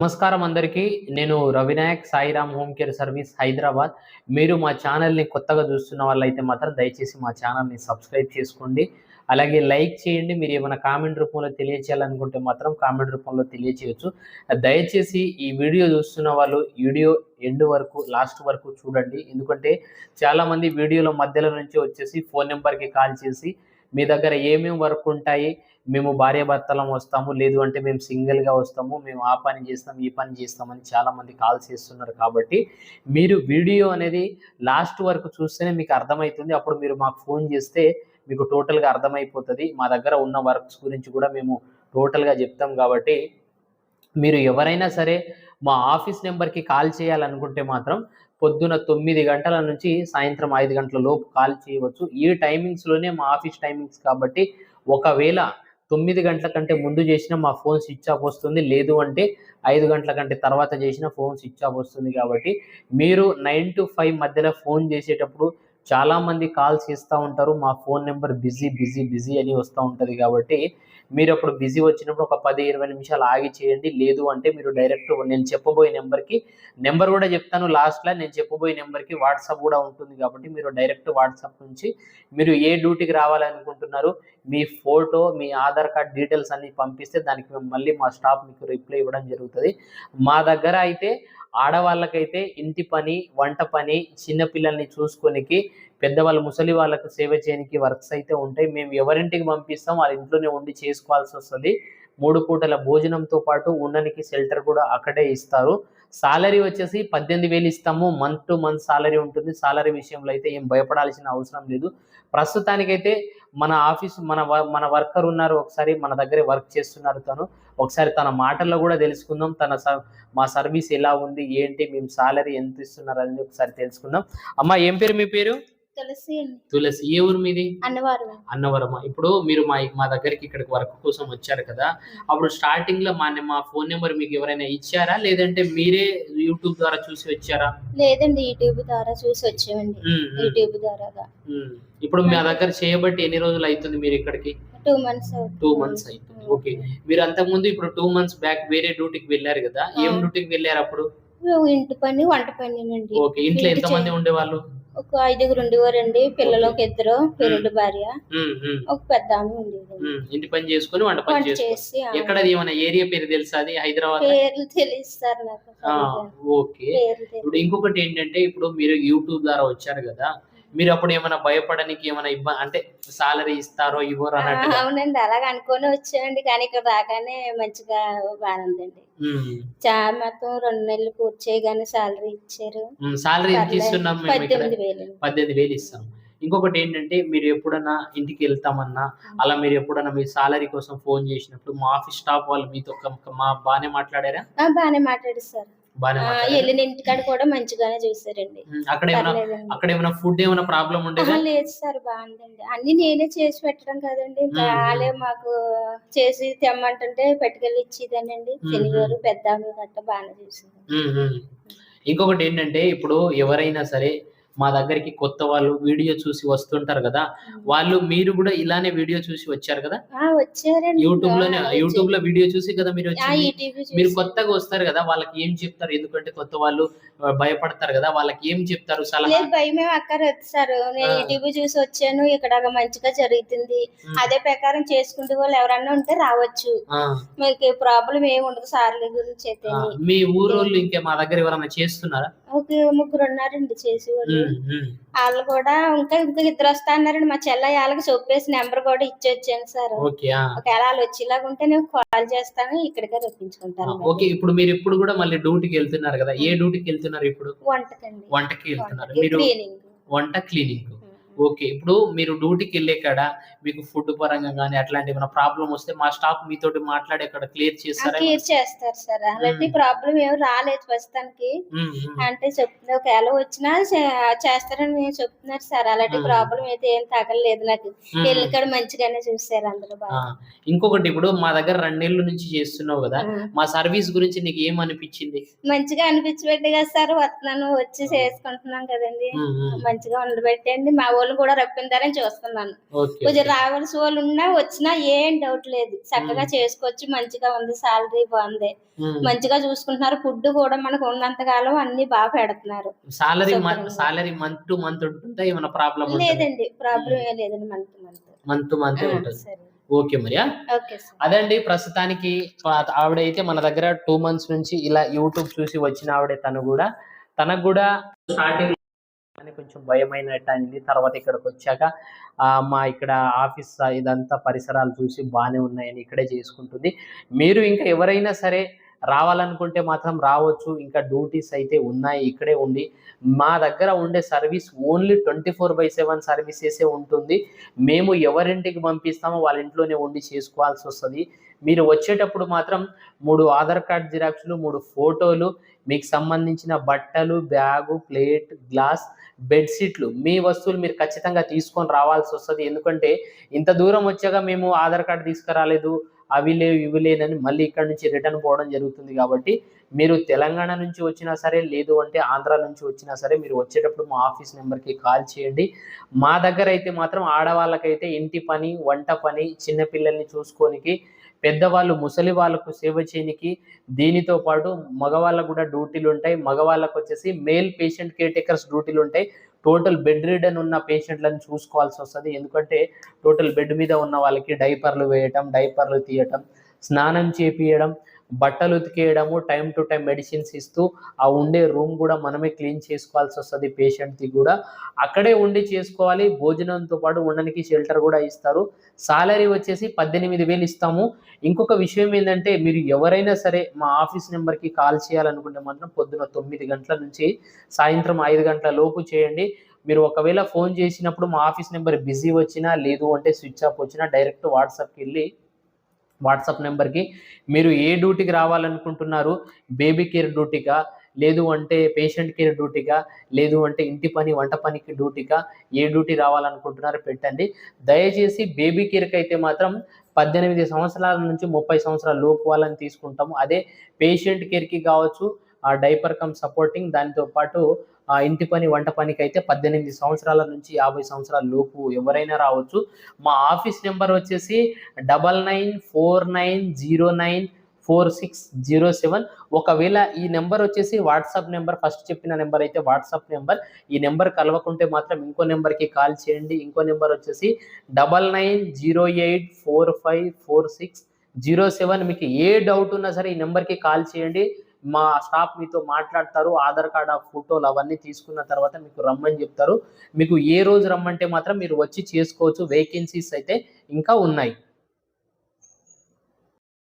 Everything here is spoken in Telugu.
నమస్కారం అందరికీ. నేను Ravinayak Sairam home care service Hyderabad. మీరు మా ఛానల్ని కొత్తగా చూస్తున్న వాళ్ళైతే మాత్రం దయచేసి మా ఛానల్ని సబ్స్క్రైబ్ చేసుకోండి. అలాగే లైక్ చేయండి. మీరు ఏమైనా కామెంట్ రూపంలో తెలియచేయాలనుకుంటే మాత్రం కామెంట్ రూపంలో తెలియచేయచ్చు. దయచేసి ఈ వీడియో చూస్తున్న వాళ్ళు వీడియో ఎండ్ వరకు లాస్ట్ వరకు చూడండి. ఎందుకంటే చాలామంది వీడియోలో మధ్యలో నుంచి వచ్చేసి ఫోన్ నెంబర్కి కాల్ చేసి మీ దగ్గర ఏమేమి వర్క్ ఉంటాయి మేము భార్యాభర్తలం వస్తాము లేదు అంటే మేము సింగిల్గా వస్తాము మేము ఆ పని చేస్తాం ఈ పని చేస్తామని చాలా మంది కాల్ చేస్తున్నారు కాబట్టి మీరు వీడియో అనేది లాస్ట్ వరకు చూస్తేనే మీకు అర్థమవుతుంది అప్పుడు మీరు మాకు ఫోన్ చేస్తే మీకు టోటల్గా అర్థమైపోతుంది. మా దగ్గర ఉన్న వర్క్స్ గురించి కూడా మేము టోటల్గా చెప్తాం కాబట్టి మీరు ఎవరైనా సరే మా ఆఫీస్ నెంబర్కి కాల్ చేయాలనుకుంటే మాత్రం పొద్దున తొమ్మిది గంటల నుంచి సాయంత్రం ఐదు గంటల లోపు కాల్ చేయవచ్చు. ఈ టైమింగ్స్లోనే మా ఆఫీస్ టైమింగ్స్ కాబట్టి ఒకవేళ తొమ్మిది గంటల కంటే ముందు చేసిన మా ఫోన్ స్విచ్ ఆఫ్ వస్తుంది. లేదు అంటే ఐదు గంటల కంటే తర్వాత చేసిన ఫోన్ స్విచ్ ఆఫ్ వస్తుంది కాబట్టి మీరు నైన్ టు ఫైవ్ మధ్యలో ఫోన్ చేసేటప్పుడు చాలామంది కాల్స్ ఇస్తూ ఉంటారు. మా phone number busy busy busy అని వస్తూ ఉంటుంది కాబట్టి మీరు అప్పుడు బిజీ వచ్చినప్పుడు ఒక పది ఇరవై నిమిషాలు ఆగి చేయండి. లేదు అంటే మీరు డైరెక్ట్ నేను చెప్పబోయే నెంబర్కి నెంబర్ కూడా చెప్తాను లాస్ట్లో నేను చెప్పబోయే నెంబర్కి వాట్సాప్ కూడా ఉంటుంది కాబట్టి మీరు డైరెక్ట్ వాట్సాప్ నుంచి మీరు ఏ డ్యూటీకి రావాలనుకుంటున్నారు మీ ఫోటో మీ ఆధార్ కార్డ్ డీటెయిల్స్ అన్ని పంపిస్తే దానికి మేము మళ్ళీ మా స్టాఫ్ మీకు రిప్లై ఇవ్వడం జరుగుతుంది. మా దగ్గర అయితే ఆడవాళ్ళకైతే ఇంటి పని వంట పని చిన్నపిల్లల్ని చూసుకొనికి పెద్దవాళ్ళు ముసలి వాళ్ళకు సేవ చేయడానికి వర్క్స్ అయితే ఉంటాయి. మేము ఎవరింటికి పంపిస్తాం వాళ్ళ ఇంట్లోనే ఉండి చేసుకోవాల్సి వస్తుంది. మూడు పూటల భోజనంతో పాటు ఉండనికి షెల్టర్ కూడా అక్కడే ఇస్తారు. సాలరీ వచ్చేసి పద్దెనిమిది వేలు ఇస్తాము. మంత్ టు మంత్ సాలరీ ఉంటుంది. సాలరీ విషయంలో అయితే ఏం భయపడాల్సిన అవసరం లేదు. ప్రస్తుతానికైతే మన ఆఫీస్ మన మన వర్కర్ ఉన్నారు. ఒకసారి మన దగ్గరే వర్క్ చేస్తున్నారు తను. ఒకసారి తన మాటల్లో కూడా తెలుసుకుందాం. తన మా సర్వీస్ ఎలా ఉంది? ఏంటి? మేము సాలరీ ఎంత ఇస్తున్నారు? అనేది ఒకసారి తెలుసుకుందాం. అమ్మ ఏం పేరు మీ పేరు? తులసి తులసి. ఏ ఊరు మీది? అన్నవారు. అన్నవరమ. ఇప్పుడు మీరు మా మా దగ్గరికి ఇక్కడికి వర్క్ కోసం వచ్చారు కదా. అప్పుడు స్టార్టింగ్లో మా మా ఫోన్ నెంబర్ మీకు ఎవరైనా ఇచ్చారా? లేదంటే మీరే యూట్యూబ్ ద్వారా చూసి వచ్చారా? లేదండి యూట్యూబ్ ద్వారా చూసి వచ్చామండి. యూట్యూబ్ ద్వారాగా. ఉమ్. ఇప్పుడు మా దగ్గర చేయబట్టి ఎన్ని రోజులు అవుతుంది మీరు ఇక్కడికి? టూ మంత్స్ టూ మంత్స్ అవుతుంది ఓకే. మీరు అంతకుముందు ఇప్పుడు టూ మంత్స్ బ్యాక్ వేరే డ్యూటీకి వెళ్ళారు కదా. ఏం. డ్యూటీకి వెళ్ళారు అప్పుడు? ఇంటి పని వంట పని అండి ఓకే. ఇంట్లో ఇంటి ఎంత మంది ఉండేవాళ్ళు? ఒక ఐదుగురు ఉండేవారండి పిల్లలు ఒక ఇద్దరు పిల్లలు భార్య ఒక పెద్ద ఆమె ఉండేది. ఇంటి పని చేసుకొని వంట పని చేసి ఎక్కడ ఏమైనా ఏరియా పేరు తెలుసా అది హైదరాబాద్ పేర్లు తెలియస్తారు నాకు. ఓకే. ఇప్పుడు ఇంకొకటి ఏంటంటే ఇప్పుడు మీరు యూట్యూబ్ ద్వారా వచ్చారు కదా మీరు అప్పుడు ఏమైనా భయపడడానికి ఏమైనా ఇబ్బంది అంటే సాలరీ ఇస్తారో ఇవ్వరో ఆ, అన్నట్టుగా? అవునండి అలాగ అనుకొని వచ్చామండి కానీ ఇక్కడ రాగానే మంచిగా బాగానే ఉందండి ఉమ్, చా మొత్తం రెండు నెలలు పూర్తి చేయగానే సాలరీ ఇచ్చారు. సాలరీ ఎంత. ఇస్తున్నాం పద్దెనిమిది వేలు. పద్దెనిమిది వేలు ఇస్తాం. ఇంకొకటి ఏంటంటే మీరు ఎప్పుడన్నా ఇంటికి వెళ్తామన్నా అలా మీరు ఎప్పుడన్నా మీ సాలరీ కోసం ఫోన్ చేసినప్పుడు మా ఆఫీస్ స్టాఫ్ వాళ్ళు మీతో మా బాగానే మాట్లాడారా? బాగానే మాట్లాడారా వెళ్ళిన ఇంటికాడ కూడా మంచిగానే చూసారండి అక్కడ. అక్కడ ఏమైనా ఫుడ్ ఏమైనా ప్రాబ్లం ఉండేదా లేదు సార్ బాగుందండి అన్ని నేనే చేసి పెట్టడం కదండి ఇంకా. వాళ్ళే మాకు చేసి తెమ్మంటుంటే పెట్టుకెళ్ళి ఇచ్చేదానండి. శనివారు పెద్ద గట్ట బాగానే చూసింది. ఇంకొకటి ఏంటంటే ఇప్పుడు ఎవరైనా సరే మా దగ్గరికి కొత్త వాళ్ళు వీడియో చూసి వస్తుంటారు కదా వాళ్ళు మీరు కూడా ఇలానే వీడియో చూసి వచ్చారు కదా? యూట్యూబ్లోనే యూట్యూబ్లో వీడియో చూసి కదా మీరు మీరు కొత్తగా వస్తారు కదా వాళ్ళకి ఏం చెప్తారు? ఎందుకంటే కొత్త వాళ్ళు భయపడతారు కదా వాళ్ళకి ఏం చెప్తారు? సలహా భయమే అక్కర్లేదు సార్. నేను. ఈటీవీ చూసి వచ్చాను ఇక్కడ మంచిగా జరుగుతుంది. అదే ప్రకారం చేసుకుంటే వాళ్ళు ఎవరన్నా ఉంటే రావచ్చు. మీకు ప్రాబ్లం ఏమి ఉండదు సార్ల గురించి అయితే. మీ ఊరోళ్ళు ఇంకా మా దగ్గర ఎవరైనా చేస్తున్నారా? ముగ్గురు ఉన్నారండి చేసి వాళ్ళు ఉమ్, ఉమ్. వాళ్ళు కూడా ఇంకా ఇంకా ఇద్దరు వస్తా అన్నారండి. మా చెల్ల వాళ్ళకి చెప్పేసి నెంబర్ కూడా ఇచ్చి వచ్చాను సార్. ఒకవేళ వాళ్ళు వచ్చేలాగా ఉంటే నేను కాల్ చేస్తాను ఇక్కడికే రప్పించుకుంటాను ఓకే ఇప్పుడు మీరు ఇప్పుడు కూడా మళ్ళీ డ్యూటీకి వెళ్తున్నారు కదా? ఏ డ్యూటీకి వెళ్తున్నారు ఇప్పుడు? వంటకండి. వంటకి వెళ్తున్నారు. మీరు వంట క్లీనింగ్. ఓకే. ఇప్పుడు మీరు డ్యూటీకి వెళ్ళే కాడ మీకు ఫుడ్ పరంగా కానీ అట్లాంటి ఏమైనా ప్రాబ్లం వస్తే మా స్టాఫ్ మీతోటి మాట్లాడి అక్కడ క్లియర్ చేస్తారా క్లియర్ చేస్తారు సార్. అలాంటి ప్రాబ్లం ఏమి రాలేదు ప్రస్తుతానికి. అంటే చెప్తున్నా ఒకవేళ వచ్చినా చేస్తారని నేను చెప్తున్నారు సార్. అలాంటి. ప్రాబ్లం అయితే ఏం తగలలేదు నాకు. మ్మ్. వెళ్ళి కూడా మంచిగానే చూసారు అందరూ బాగా. ఇంకొకటి ఇప్పుడు మా దగ్గర రెండేళ్ళ నుంచి చేస్తున్నావు కదా. మా సర్వీస్ గురించి నీకు ఏం అనిపించింది? మంచిగా అనిపించబెట్టి కదా సార్. వస్తున్నాను వచ్చి చేసుకుంటున్నాం కదండి. మంచిగా ఉండబెట్టండి. మా వాళ్ళు కూడా రప్పిందారని చూస్తున్నాను. కొంచెం రావాల్సిన వాళ్ళు ఉన్నా వచ్చినా ఏం డౌట్ లేదు. చక్కగా చేసుకోవచ్చు మంచిగా ఉంది సాలరీ బాగుంది. మంచిగా చూసుకుంటున్నారు ఫుడ్ కూడా మనకు ఉన్నంత కాలం అన్ని బాగా పెడుతున్నారు. Salary. Salary month to month ఉంటుందా? ఏమైనా ప్రాబ్లం లేదండి ప్రాబ్లం ఏం లేదండి మంత్ మంత్ మంత్ మంత్ ఉంటుంది. ఓకే మరియా. అదండి ప్రస్తుతానికి ఆవిడైతే మన దగ్గర టూ మంత్స్ నుంచి ఇలా యూట్యూబ్ చూసి వచ్చిన ఆవిడే తను కూడా. తనకు కూడా స్టార్టింగ్ అని కొంచెం భయమైనట్టు అయింది. తర్వాత ఇక్కడికి వచ్చాక మా ఇక్కడ ఆఫీస్ ఇదంతా పరిసరాలు చూసి బాగానే ఉన్నాయని ఇక్కడే చేసుకుంటుంది. మీరు ఇంకా ఎవరైనా సరే రావాలనుకుంటే మాత్రం రావచ్చు. ఇంకా డ్యూటీస్ అయితే ఉన్నాయి. ఇక్కడే ఉండి మా దగ్గర ఉండే service only twenty four by seven సర్వీసెసే ఉంటుంది. మేము ఎవరింటికి పంపిస్తామో వాళ్ళ ఇంట్లోనే ఉండి చేసుకోవాల్సి వస్తుంది. మీరు వచ్చేటప్పుడు మాత్రం మూడు ఆధార్ కార్డ్ జిరాక్స్లు మూడు ఫోటోలు మీకు సంబంధించిన బట్టలు బ్యాగు ప్లేట్ గ్లాస్ బెడ్షీట్లు మీ వస్తువులు మీరు ఖచ్చితంగా తీసుకొని రావాల్సి వస్తుంది. ఎందుకంటే ఇంత దూరం వచ్చాక మేము ఆధార్ కార్డు తీసుకురాలేదు. అవి లేవు ఇవి లేదని మళ్ళీ ఇక్కడ నుంచి రిటర్న్ పోవడం జరుగుతుంది కాబట్టి మీరు తెలంగాణ నుంచి వచ్చినా సరే లేదు అంటే ఆంధ్ర నుంచి వచ్చినా సరే మీరు వచ్చేటప్పుడు మా ఆఫీస్ నెంబర్కి కాల్ చేయండి. మా దగ్గర అయితే మాత్రం ఆడవాళ్ళకైతే ఇంటి పని వంట పని చిన్నపిల్లల్ని చూసుకోనికి పెద్దవాళ్ళు ముసలి వాళ్ళకు సేవ చేయనికి దీనితో పాటు మగవాళ్ళకు కూడా డ్యూటీలు ఉంటాయి. మగవాళ్ళకు వచ్చేసి మేల్ పేషెంట్ కేర్ టేకర్స్ డ్యూటీలు ఉంటాయి. టోటల్ బెడ్ రిడన్ ఉన్న పేషెంట్లను చూసుకోవాల్సి వస్తుంది. ఎందుకంటే టోటల్ బెడ్ మీద ఉన్న వాళ్ళకి డైపర్లు వేయటం డైపర్లు తీయటం స్నానం చేపియడం బట్టలు ఉతికేయడము టైం టు టైం మెడిసిన్స్ ఇస్తూ ఆ ఉండే రూమ్ కూడా మనమే క్లీన్ చేసుకోవాల్సి వస్తుంది పేషెంట్కి కూడా. అక్కడే ఉండి చేసుకోవాలి భోజనంతో పాటు ఉండడానికి షెల్టర్ కూడా ఇస్తారు. సాలరీ వచ్చేసి పద్దెనిమిది వేలు ఇస్తాము. ఇంకొక విషయం ఏంటంటే మీరు ఎవరైనా సరే మా ఆఫీస్ నెంబర్కి కాల్ చేయాలనుకుంటే మాత్రం పొద్దున తొమ్మిది గంటల నుంచి సాయంత్రం ఐదు గంటల లోపు చేయండి. మీరు ఒకవేళ ఫోన్ చేసినప్పుడు మా ఆఫీస్ నెంబర్ బిజీ వచ్చినా లేదు అంటే స్విచ్ ఆఫ్ వచ్చినా డైరెక్ట్ వాట్సాప్కి వెళ్ళి వాట్సాప్ నెంబర్కి. మీరు ఏ డ్యూటీకి రావాలనుకుంటున్నారు? బేబీ కేర్ డ్యూటీగా లేదు అంటే పేషెంట్ కేర్ డ్యూటీగా లేదు అంటే ఇంటి పని వంట పనికి డ్యూటీగా ఏ డ్యూటీ రావాలనుకుంటున్నారో పెట్టండి. దయచేసి బేబీ కేర్కి అయితే మాత్రం పద్దెనిమిది సంవత్సరాల నుంచి ముప్పై సంవత్సరాల లోపు వాళ్ళని తీసుకుంటాము. అదే పేషెంట్ కేర్కి కావచ్చు డైపర్ కమ్ సపోర్టింగ్ దానితో పాటు ఆ ఇంటి పని వంట పనికి అయితే పద్దెనిమిది సంవత్సరాల నుంచి యాభై సంవత్సరాల లోపు ఎవరైనా రావచ్చు. మా ఆఫీస్ నెంబర్ వచ్చేసి double nine four nine zero nine four six zero seven. ఒకవేళ ఈ నెంబర్ వచ్చేసి వాట్సాప్ నెంబర్ ఫస్ట్ చెప్పిన నెంబర్ అయితే వాట్సాప్ నెంబర్. ఈ నెంబర్ కలవకుంటే మాత్రం ఇంకో నెంబర్కి కాల్ చేయండి. ఇంకో నెంబర్ వచ్చేసి double nine zero eight four five four six zero seven. మీకు ఏ డౌట్ ఉన్నా సరే ఈ నెంబర్కి కాల్ చేయండి. మా స్టాఫ్ మీతో మాట్లాడతారు ఆధార్ కార్డ్ ఆ ఫోటోలు అవన్నీ తీసుకున్న తర్వాత మీకు రమ్మని చెప్తారు. మీకు ఏ రోజు రమ్మంటే మాత్రం మీరు వచ్చి చేసుకోవచ్చు. వేకెన్సీస్ అయితే ఇంకా ఉన్నాయి.